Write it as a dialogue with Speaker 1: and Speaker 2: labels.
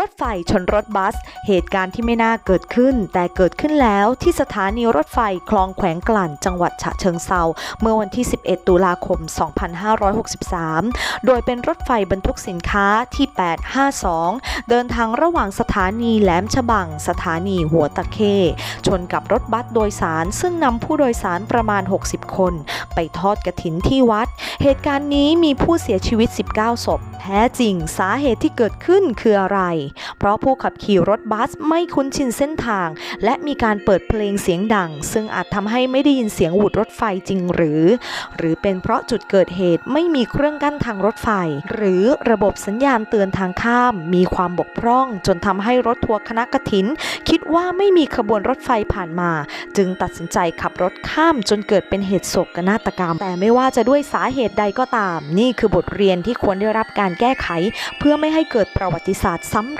Speaker 1: รถไฟชนรถบัส เหตุการณ์ที่ไม่น่าเกิดขึ้น แต่เกิดขึ้นแล้วที่สถานีรถไฟคลองแขวงกลั่นจังหวัดฉะเชิงเซาเมื่อวันที่ 11 ตุลาคม 2563 โดยเป็นรถไฟบรรทุกสินค้าที่ 852 เดินทางระหว่างสถานีแหลมฉบัง สถานีหัวตะเข้ชนกับรถบัสโดยสาร ซึ่งนำผู้โดยสารประมาณ 60 คน ไปทอดกระถินที่วัด เหตุการณ์นี้มีผู้เสียชีวิต 19 ศพ แท้จริงสาเหตุที่เกิดขึ้นคืออะไรเพราะผู้ขับขี่รถบัสไม่คุ้นชินเส้นทาง และมีการเปิดเพลงเสียงดัง ซึ่งอาจทำให้ไม่ได้ยินเสียงหวุดรถไฟจริงหรือ หรือเป็นเพราะจุดเกิดเหตุไม่มีเครื่องกั้นทางรถไฟ หรือระบบสัญญาณเตือนทางข้าม มีความบกพร่อง จนทำให้รถทัวร์คณะกฐิน คิดว่าไม่มีขบวนรถไฟผ่านมา จึงตัดสินใจขับรถข้ามจนเกิดเป็นเหตุโศกนาฏกรรม แต่ไม่ว่าจะด้วยสาเหตุใดก็ตาม นี่คือบทเรียนที่ควรได้รับการแก้ไข เพื่อไม่ให้เกิดประวัติศาสตร์ซ้ำ